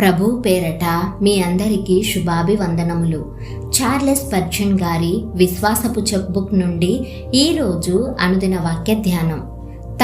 ప్రభు పేరట మీ అందరికీ శుభాభివందనములు. చార్లెస్ పర్చన్ గారి విశ్వాసపు చెక్బుక్ నుండి ఈరోజు అనుదిన వాక్య ధ్యానం.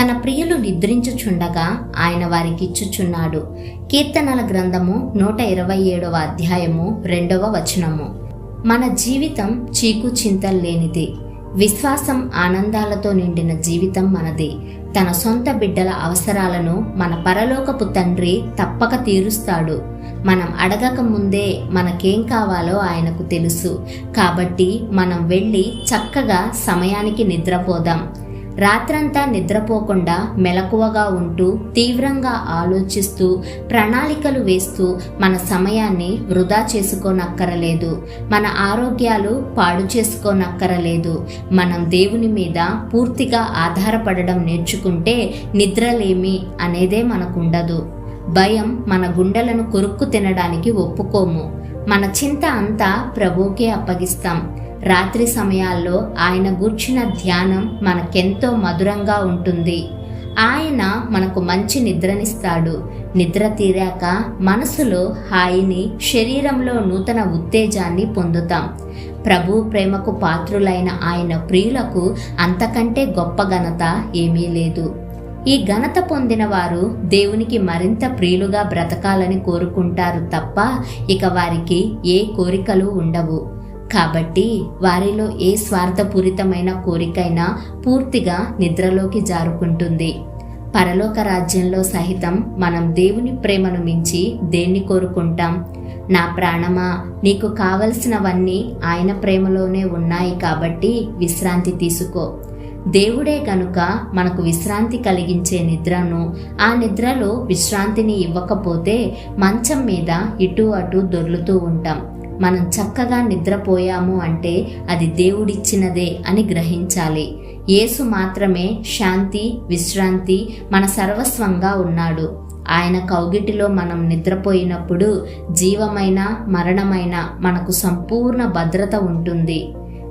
తన ప్రియులు నిద్రించుచుండగా ఆయన వారికిచ్చుచున్నాడు. కీర్తనల గ్రంథము నూట ఇరవై ఏడవ అధ్యాయము రెండవ వచనము. మన జీవితం చీకు చింతలు లేనిది. విశ్వాసం ఆనందాలతో నిండిన జీవితం మనది. తన సొంత బిడ్డల అవసరాలను మన పరలోకపు తండ్రి తప్పక తీరుస్తాడు. మనం అడగక ముందే మనకేం కావాలో ఆయనకు తెలుసు. కాబట్టి మనం వెళ్ళి చక్కగా సమయానికి నిద్రపోదాం. రాత్రంతా నిద్రపోకుండా మెలకువగా ఉంటూ తీవ్రంగా ఆలోచిస్తూ ప్రణాళికలు వేస్తూ మన సమయాన్ని వృధా చేసుకోనక్కరలేదు. మన ఆరోగ్యాలు పాడు చేసుకోనక్కరలేదు. మనం దేవుని మీద పూర్తిగా ఆధారపడడం నేర్చుకుంటే నిద్రలేమి అనేదే మనకుండదు. భయం మన గుండెలను కొరుక్కు తినడానికి ఒప్పుకోము. మన చింత అంతా ప్రభువుకే అప్పగిస్తాం. రాత్రి సమయాల్లో ఆయన గూర్చిన ధ్యానం మనకెంతో మధురంగా ఉంటుంది. ఆయన మనకు మంచి నిద్రనిస్తాడు. నిద్ర తీరాక మనసులో హాయిని శరీరంలో నూతన ఉత్తేజాన్ని పొందుతాం. ప్రభు ప్రేమకు పాత్రులైన ఆయన ప్రియులకు అంతకంటే గొప్ప ఘనత ఏమీ లేదు. ఈ ఘనత పొందిన వారు దేవునికి మరింత ప్రియులుగా బ్రతకాలని కోరుకుంటారు తప్ప ఇక వారికి ఏ కోరికలు ఉండవు. కాబట్టి వారిలో ఏ స్వార్థపూరితమైన కోరికైనా పూర్తిగా నిద్రలోకి జారుకుంటుంది. పరలోక రాజ్యంలో సహితం మనం దేవుని ప్రేమను మించి దేన్ని కోరుకుంటాం? నా ప్రాణమా నీకు కావలసినవన్నీ ఆయన ప్రేమలోనే ఉన్నాయి కాబట్టి విశ్రాంతి తీసుకో. దేవుడే కనుక మనకు విశ్రాంతి కలిగించే నిద్రను ఆ నిద్రలో విశ్రాంతిని ఇవ్వకపోతే మంచం మీద ఇటు అటు దొర్లుతూ ఉంటాం. మనం చక్కగా నిద్రపోయాము అంటే అది దేవుడిచ్చినదే అని గ్రహించాలి. యేసు మాత్రమే శాంతి విశ్రాంతి మన సర్వస్వంగా ఉన్నాడు. ఆయన కౌగిటిలో మనం నిద్రపోయినప్పుడు జీవమైన మరణమైన మనకు సంపూర్ణ భద్రత ఉంటుంది.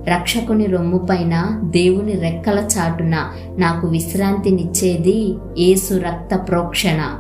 రక్షకుని రొమ్ముపైన దేవుని రెక్కల చాటున నాకు విశ్రాంతినిచ్చేది ఏసు రక్త ప్రోక్షణ.